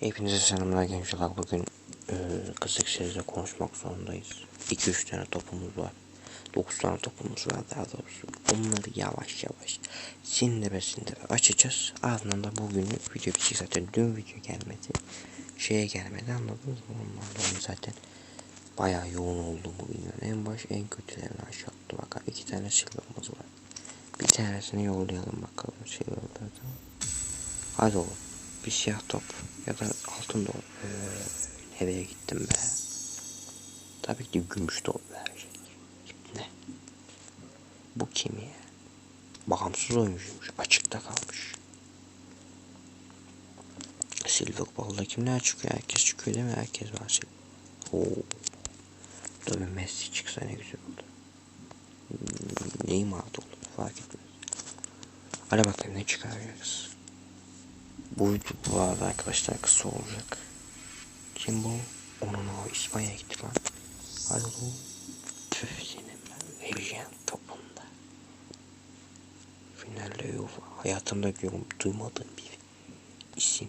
Hepinize selamlar gençler. Bugün e, kısık sesle konuşmak zorundayız. 2-3 tane topumuz var. 9 tane topumuz var daha doğrusu. Onları yavaş yavaş sindire sindire açacağız. Ardından da bugün video bitecek zaten. Dün video gelmedi. Şeye gelmedi anladınız mı? Dolayı zaten bayağı yoğun oldu bu videonun. En baş en kötülerini aşağıttı. Bakalım iki tane silver'ımız var. Bir tanesini yollayalım bakalım silver'lardan. Hadi oğlum. Bir siyah top ya da altın top. Ee, nereye gittim be? Tabii ki gümüş top verecek. Ne? Bu kim ya? Bağımsız oyuncuymuş. Açıkta kalmış. Silver Ball'da kimler çıkıyor? Herkes çıkıyor değil mi? Herkes var. Oo. Tabii Messi çıksa ne güzel olur. Neymar da olur. Fark etmez. Hadi bakalım ne çıkaracağız. Bu video bu arada arkadaşlar kısa olacak. Kim bu? Onun o İspanya'ya gitti lan. Hadi oğlum. Püf senin ben topunda. Finalde UEFA. Hayatımda diyorum duymadığım bir isim.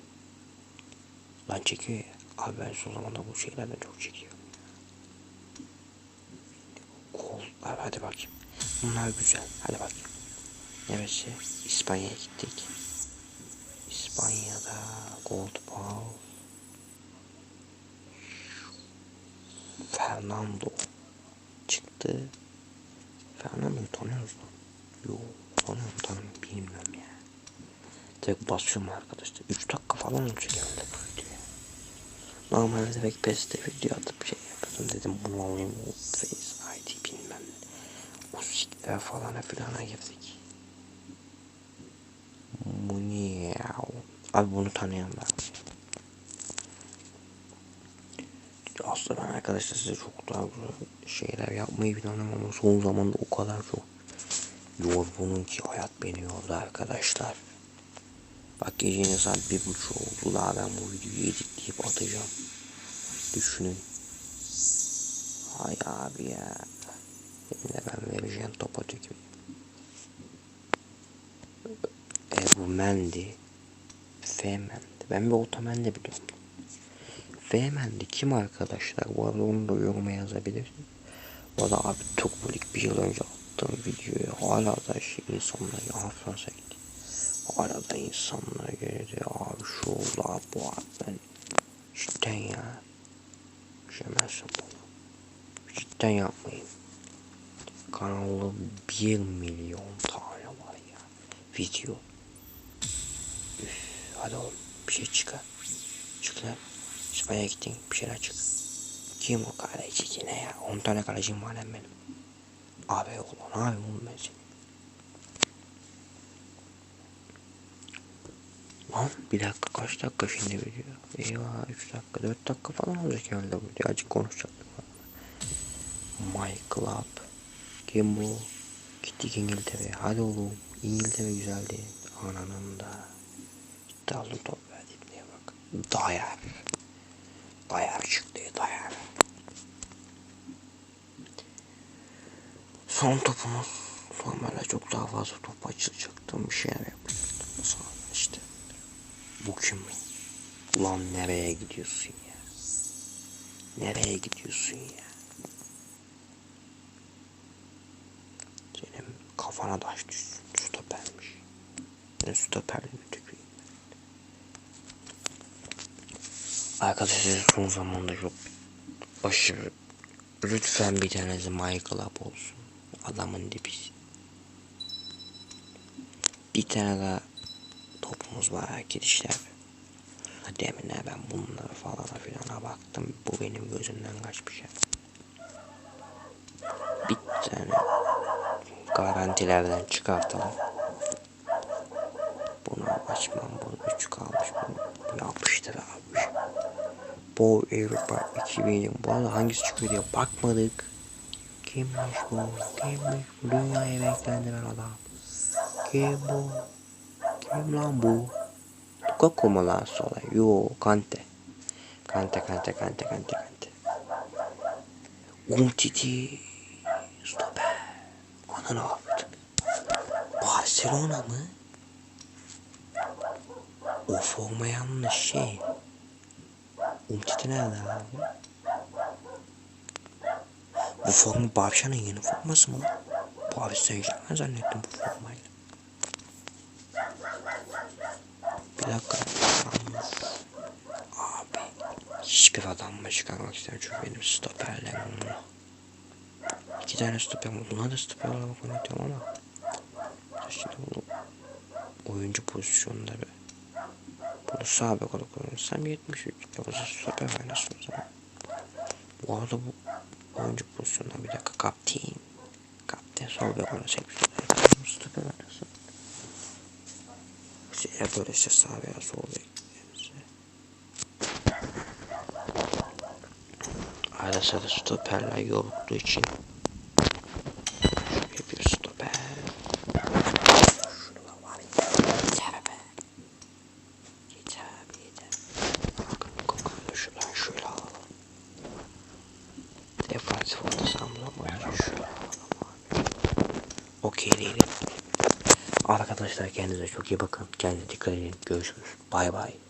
Lan çekiyor ya. Abi ben son zamanda bu şeylerden çok çekiyorum. Kol. Abi hadi bakayım. Bunlar güzel. Hadi bakayım. Neresi? İspanya'ya gittik. İspanya'da Gold Ball Fernando çıktı. Fernando'yu tanıyoruz lan. Yo tanıyorum tanıyorum bilmiyorum ya. Direkt basıyorum arkadaşlar. 3 dakika falan olacak herhalde bu video. Normalde direkt PES'te video atıp şey yapıyordum dedim bunu alayım Face ID bilmem. O sikler falana filana girdik. Abi bunu tanıyan ben. Aslında ben arkadaşlar size çok daha güzel şeyler yapmayı planlıyorum ama son zamanda o kadar çok yorgunum ki hayat beni yordu arkadaşlar. Bak gecenin saat bir buçuk oldu daha ben bu videoyu editleyip atacağım. Düşünün. Hay abi ya. Yine ben vereceğim topa tüküreyim. Ebu Mendi. F Mendi. Ben bir Otamendi biliyorum. F Mendi kim arkadaşlar? Bu arada onu da yoruma yazabilirsiniz. Arada abi Turbolik bir yıl önce attığım videoyu hala da şey insanlar ya Fransa gitti. Hala da insanlar geldi abi şu oldu abi bu abi ben cidden ya. Şemezsin bunu. Cidden yapmayın. Kanalda 1 milyon tane var ya. Video. Hadi oğlum bir şey çıkar. Çık lan. İspanya'ya gittin bir şeyler çık. Kim o kaleci yine ya? 10 tane kalecim var lan benim. Abi oğlum abi oğlum ben seni. Lan bir dakika kaç dakika şimdi video? Eyvah 3 dakika 4 dakika falan olacak herhalde bu video. Azıcık konuşacaktık. My Club. Kim bu? Gittik İngiltere'ye. Hadi oğlum. İngiltere güzeldi. Ananın da. Aldım top verdi. Neye bak. Dayar. Dayar çıktı dayar. Son topumuz. Normalde çok daha fazla top açılacaktım. Bir şeyler yapacaktım. Sonra işte. Bu kim? Ulan nereye gidiyorsun ya? Nereye gidiyorsun ya? Senin kafana taş düşsün. Stopermiş. Ne stoperli mi tüküreyim? Arkadaşlar son zamanda çok aşırı lütfen bir tanesi Michael Up olsun. Adamın dibisi. Bir tane daha topumuz var girişler. Demin ben bunları falan filana baktım. Bu benim gözümden kaçmış. ya. Bir tane garantilerden çıkartalım. Bunu açmam. Bu 3 kalmış. Bunu yapıştır abi. Bu Avrupa 2000 bu arada hangisi çıkıyor diye bakmadık. Kimmiş bu? Kimmiş bu? Dünyaya beklendiren adam. Kim bu? Kim lan bu? Lukaku mu lan sola? Yo Kante. Kante Kante Kante Kante Kante. Umtiti. Stoper. Ananı avradım. Barcelona mı? O forma yanlış şey. Umtiti nerede abi? Bu formu Bavşan'ın yeni forması mı? sen ben zannettim bu formayla. Bir dakika. Abi. Hiçbir adamla çıkarmak istemiyorum çünkü benim stoperlerim var. İki tane stoper var. Buna da stoper olarak oynatıyorum ama. Şimdi bunu oyuncu pozisyonunda bir. Bunu sağ bek olarak oynarsam 73. Ya bu stoper oynasın o zaman. Bu arada bu oyuncu pozisyonunda bir dakika kapten. Kapten sol bek oynasam 74. Stoper oynasın. Şey, böyle işte sağ veya sol bek. Arada sırada stoperler yorulduğu için Arkadaşlar kendinize çok iyi bakın. Kendinize dikkat edin. Görüşürüz. Bay bay.